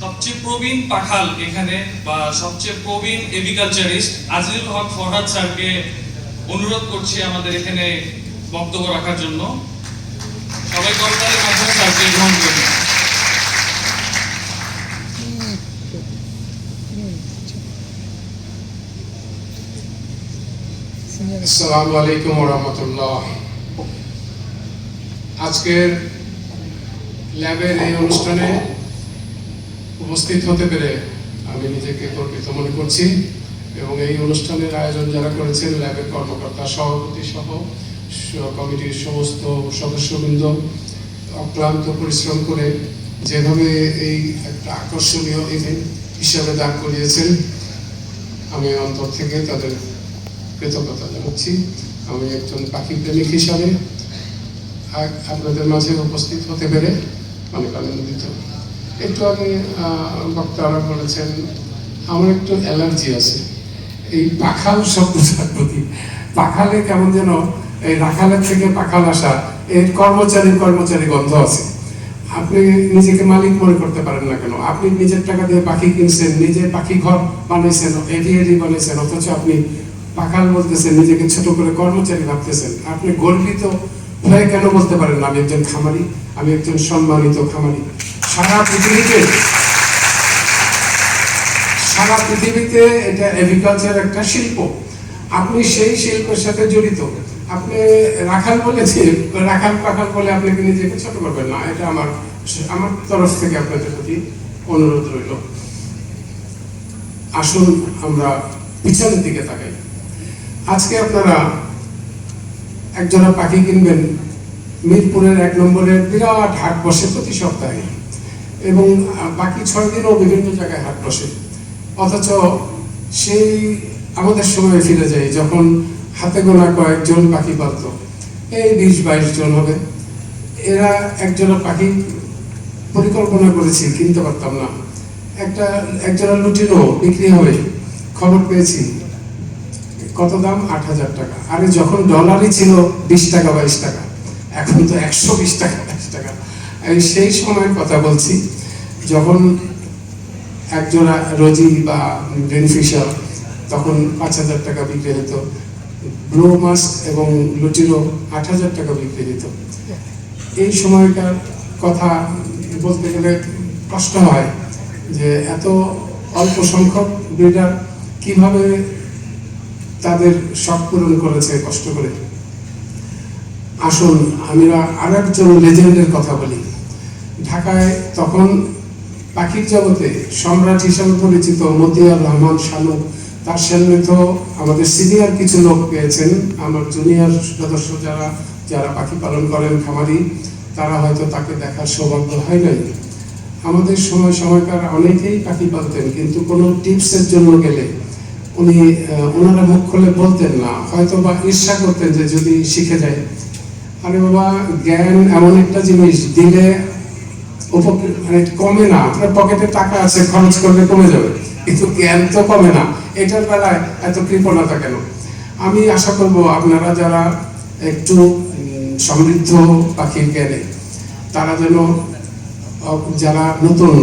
সবচেয়ে প্রবীণ পাখাল এখানে বা সবচেয়ে প্রবীণ এগ্রিকালচারিস্ট আজিজুল হক ফরহাদ স্যারকে অনুরোধ করছি আমাদের এখানে বক্তব্য রাখার জন্য। সবাই করতালের মাধ্যমে স্যারকে গ্রহণ করবেন আসসালামু আলাইকুম রহমতুল্লাহ। আজকের ল্যাবের এই অনুষ্ঠানে উপস্থিত হতে পেরে আমি নিজেকে গর্বিত মনে করছি এবং এই অনুষ্ঠানের আয়োজন যারা করেছেন ল্যাবের কর্মকর্তা, সভাপতি সহ কমিটির সমস্ত সদস্যবৃন্দ, অক্লান্ত পরিশ্রম করে যেভাবে এই একটা আকর্ষণীয় ইভেন্ট হিসাবে দান করিয়েছেন, আমি অন্তর থেকে তাদের কৃতজ্ঞতা জানাচ্ছি। আমি একজন পাখি প্রেমিক হিসাবে আপনাদের মাঝে উপস্থিত হতে পেরে অনেক আনন্দিত। একটু আগে বক্তারা বলেছেন, আমার একটু অ্যালার্জি আছে। এই পাখাল শব্দটার প্রতি। পাখালে কেমন যেন এই রাখালের থেকে পাখাল আসা, এর কর্মচারী কর্মচারী গন্ধ আছে। আপনি নিজেকে মালিক মনে করতে পারেন না কেন? আপনি নিজের টাকা দিয়ে পাখি কিনছেন নিজে পাখি ঘর বানাইছেন এভিয়ারি বানিয়েছেন, অথচ আপনি পাখাল বলতেছেন, নিজেকে ছোট করে কর্মচারী ভাবতেছেন। আপনি গর্বিত হয়ে কেন বলতে পারেন আমি একজন খামারি, আমি একজন সম্মানিত খামারি। সারা পৃথিবীতে সারা পৃথিবীতে এটা এগ্রিকালচার একটা শিল্প। আপনি সেই শিল্পের সাথে জড়িত। আপনি রাখাল বলেছি রাখাল পাখাল বলে আপনাকে নিজেকে ছোট করবেন না, এটা আমার আমার তরফ থেকে আপনাদের প্রতি অনুরোধ রইল। আসুন আমরা পিছনের দিকে তাকাই। আজকে আপনারা একজোড়া পাখি কিনবেন, মিরপুরের এক নম্বরের বিরাট হাট বসে প্রতি সপ্তাহে। এবং বাকি ছয় দিনও বিভিন্ন জায়গায় হাট বসে। অথচ সেই আমাদের সময় ফিরে যাই যখন হাতে গোনা কয়েকজন পাখি পালত। এই বিশ, বাইশ জন হবে। এরা একজোড়া পাখি পরিকল্পনা করেছি, কিনতে পারতাম না। একটা একজোড়া লুটিনো বিক্রি হবে খবর পেয়েছি, কত দাম? আট হাজার টাকা। আরে, যখন ডলারই ছিল বিশ টাকা, বাইশ টাকা। এখন তো একশো বিশ টাকা। আমি সেই সময়ের কথা বলছি, যখন একজোড়া রোজি বা বেনিফিশিয়াল তখন পাঁচ হাজার টাকা বিক্রি হতো ব্লু মাস্ক এবং লুটিরো আট হাজার টাকা বিক্রি হতো। এই সময়কার কথা বলতে গেলে কষ্ট হয় যে এত অল্প সংখ্যক ব্রিডার কীভাবে তাদের শখ পূরণ করেছে কষ্ট করে। আসুন আমরা আর একজন লেজেন্ডের কথা বলি। ঢাকায় তখন পাখির জগতে সম্রাট হিসেবে পরিচিত মতিয়ার রহমান শানু, তার সামনে তো আমাদের সিনিয়র কিছু লোক পেয়েছেন। আমার জুনিয়র সদস্য যারা যারা পাখি পালন করেন খামারি, তারা হয়তো তাকে দেখার সৌভাগ্য হয় নাই। আমাদের সময়, সময়কার অনেকেই পাখি পালতেন, কিন্তু কোনো টিপসের জন্য গেলে উনি ওনারা মুখ খুলে বলতেন না। হয়তো বা ঈর্ষা করতেন যে যদি শিখে যায়। আরে বাবা, জ্ঞান এমন একটা জিনিস, দিলে মানে কমে না, আপনার পকেটে টাকা আছে, খরচ করলে কমে যাবে। কিন্তু জ্ঞান তো কমে না। এটার বেলায় এত কৃপণতা কেন? আমি আশা করব আপনারা যারা একটু সমৃদ্ধ পাখির জ্ঞানে, তারা যেন যারা নতুন,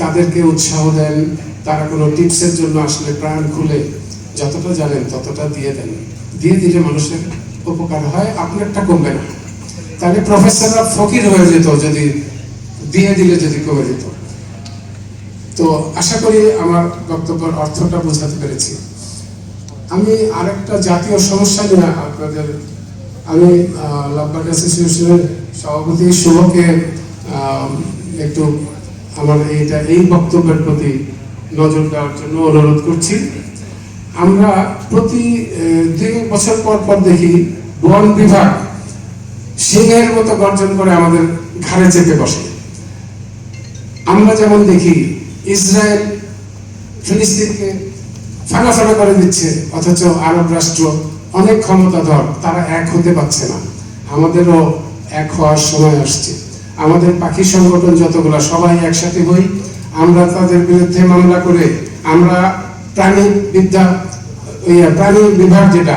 তাদেরকে উৎসাহ দেন, তারা কোনো টিপসের জন্য আসলে প্রাণ খুলে, যতটা জানেন ততটা দিয়ে দেন। দিয়ে দিলে মানুষের উপকার হয় আপনারটা কমবে না। তাহলে প্রফেসররা ফকির হয়ে যেত যদি, দিয়ে দিলে যদি কমে যেত। তো আশা করি আমার বক্তব্যের অর্থটা বোঝাতে পেরেছি। আমি আরেকটা জাতীয় সমস্যা নিয়ে আপনাদের, আমি লাভবার্ড অ্যাসোসিয়েশনের সভাপতি শুভকে একটু আমার এইটা, এই বক্তব্যের প্রতি নজর দেওয়ার জন্য অনুরোধ করছি। আমরা প্রতি দুই বছর পর পর দেখি বন বিভাগ সিংহের মতো গর্জন করে আমাদের ঘাড়ে চেপে বসে। আমরা যেমন দেখি ইসরায়েল ফিলিস্তিনকে ফাঁকা ফাঁকা করে দিচ্ছে, অথচ আরব রাষ্ট্র অনেক ক্ষমতাধর, তারা এক হতে পারছে না। আমাদেরও এক হওয়ার সময় আসছে। আমাদের পাখি সংগঠন যতগুলো, সবাই একসাথে হই, আমরা তাদের বিরুদ্ধে মামলা করে আমরা প্রাণী বিদ্যা প্রাণী বিভাগ যেটা,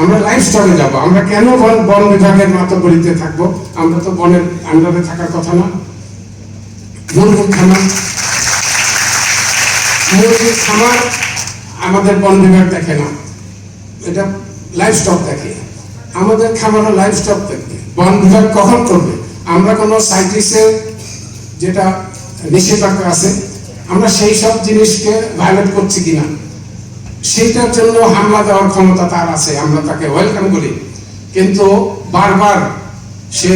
আমরা লাইফ স্টকে যাব। আমরা কেন বন বন বিভাগের মাতব্বরিতে থাকব? আমরা তো বনের আন্ডারে থাকার কথা না। দুর্ভিক্ষানা মুরগির খামার আমাদের বন বিভাগ দেখে না। এটা লাইফ স্টক দেখে। আমাদের খামারও লাইফ স্টক দেখবে বন বিভাগ কখন করবে? আমরা কোনো সাইটিসের যেটা নিষেধাজ্ঞা আছে আমরা সেই সব জিনিসকে ভায়োলেট করছি কিনা? সেইটার জন্য হামলা দেওয়ার ক্ষমতা তার আছে আমরা তাকে ওয়েলকাম করি কিন্তু বারবার সে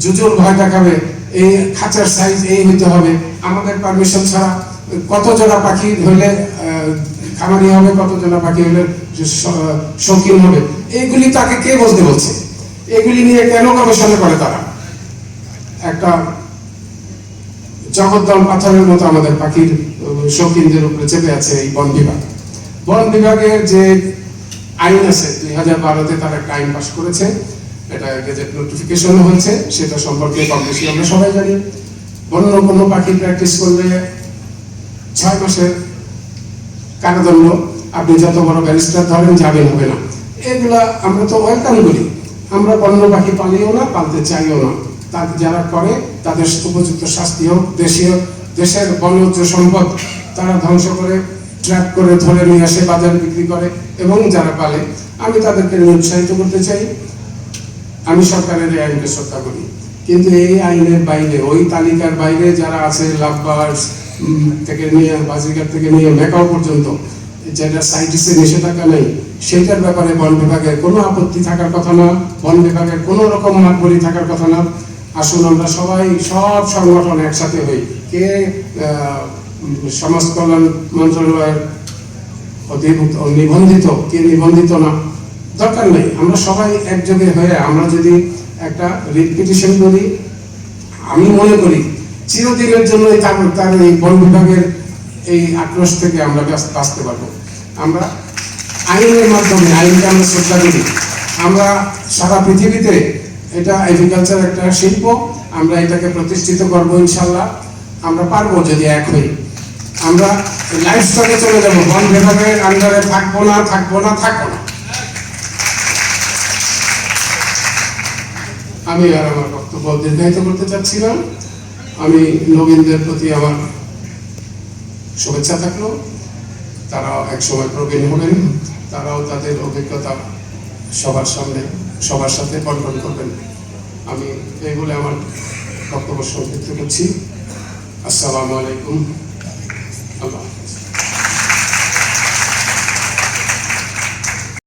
জুজুর ভয় দেখাবে এই খাঁচার সাইজ এই হইতে হবে আমাদের পারমিশন ছাড়া কত জোড়া পাখি আহ, খামারি হবে কত জোড়া পাখি হইলে শ- শৌখিন হবে? এইগুলি তাকে কে বলতে বলছে? এগুলি নিয়ে কেন গবেষণা করে তারা? একটা জগদ্দল পাথরের মতো আমাদের পাখির শৌখিনদের উপরে চেপে আছে এই বন বিভাগ। বন বিভাগের যে আইন আছে, দুই হাজার বারোতে তারা একটা আইন পাশ করেছে। এটা গেজেট নোটিফিকেশন হয়েছে, সেটা সম্পর্কে কম বেশি আমরা সবাই জানি। অন্য কোনো পাখি প্র্যাকটিস করলে ছয় মাসের কারাদণ্ড, আপনি যত বড় ব্যারিস্টার ধরেন, যাবেন, হবে না। এগুলা আমরা তো ওয়েলকাম করি। আমরা বন্য পাখি পালিও না, পালতে চাইও না। তাদের যারা করে, তাদের উপযুক্ত শাস্তি হোক, দেশীয়, দেশের বনজ সম্পদ তারা ধ্বংস করে, ট্র্যাপ করে, ধরে নিয়ে আসে, বাজারে বিক্রি করে, এবং যারা পালে, আমি তাদেরকে উৎসাহিত করতে চাই। আমি সরকারের এই আইনকে শ্রদ্ধা করি। কিন্তু এই আইনের বাইরে, ওই তালিকার বাইরে যারা আছে লাভবার্স থেকে নিয়ে, বাজিকার থেকে নিয়ে, মেকাও পর্যন্ত যেটা সাইটিসে নিষেধাজ্ঞা নেই সেটার ব্যাপারে বন বিভাগের কোনো আপত্তি থাকার কথা না, বন বিভাগের কোনো রকম মাতবরি থাকার কথা না। আসুন আমরা সবাই, সব সংগঠন একসাথে হই। কে সমাজ কল্যাণ মন্ত্রণালয়ের অধিভুক্ত নিবন্ধিত, কে নিবন্ধিত না, দরকার নেই। আমরা সবাই একযোগে হয়ে আমরা যদি একটা রিট পিটিশন করি, আমি মনে করি চিরদিনের জন্য তার তার এই বন বিভাগের এই আক্রোশ থেকে আমরা বাঁচ- বাঁচতে পারব। আমরা আইনের মাধ্যমে আইনকে আমরা শ্রদ্ধা করি আমরা সারা পৃথিবীতে এটা এগ্রিকালচার একটা শিল্প, আমরা এটাকে প্রতিষ্ঠিত করব ইনশাল্লাহ। আমরা পারব যদি এক হই। আমরা লাইফ স্টকে চলে যাব। বন বিভাগের আন্ডারে থাকব না থাকব না থাকব না। আমি আর আমার বক্তব্য দীর্ঘায়িত করতে চাচ্ছিলাম আমি নবীনদের প্রতি আমার শুভেচ্ছা থাকল। তারাও এক সময় প্রবীণ হলেন। তারাও তাদের অভিজ্ঞতা সবার সামনে সবার সাথে বন্টন করবেন। আমি এই বলে আমার বক্তব্য সংক্ষিপ্ত করছি। আসসালামু আলাইকুম।